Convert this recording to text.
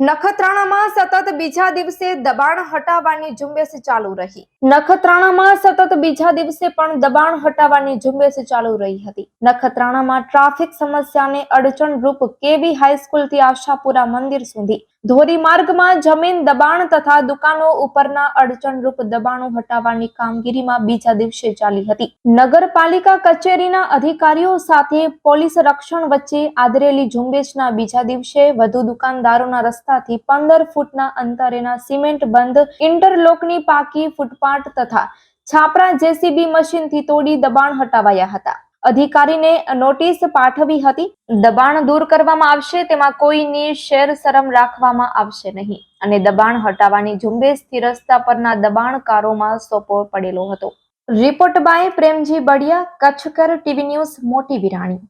નખત્રાણામાં સતત બીજા દિવસે દબાણ હટાવવાની ઝુંબેશ ચાલુ રહી. નખત્રાણામાં સતત બીજા દિવસે પણ દબાણ હટાવવાની ઝુંબેશ ચાલુ રહી હતી. નખત્રાણામાં ટ્રાફિક સમસ્યાને અડચણરૂપ કેવી હાઈસ્કૂલથી આશાપુરા મંદિર સુધી ધોરીમાર્ગમાં જમીન દબાણ તથા દુકાનો ઉપરના અડચણરૂપ દબાણો હટાવવાની કામગીરીમાં બીજા દિવસે ચાલી હતી. નગરપાલિકા કચેરીના અધિકારીઓ સાથે પોલીસ રક્ષણ વચ્ચે આદરેલી ઝુંબેશના બીજા દિવસે વધુ દુકાનદારોના રસ્તાથી પંદર ફૂટના અંતરેના સિમેન્ટ બંધ, ઇન્ટરલોકની પાકી, ફૂટપાથ તથા છાપરા જેસીબી મશીનથી તોડી દબાણ હટાવાયા હતા. અધિકારીને નોટિસ પાઠવી હતી. દબાણ દૂર કરવામાં આવશે, તેમાં કોઈની શેર શરમ રાખવામાં આવશે નહીં. અને દબાણ હટાવવાની ઝુંબેશથી રસ્તા પરના દબાણકારોમાં સોપો પડેલો હતો. Report by Premji Badiya, કચ્છકર TV news, Moti Virani.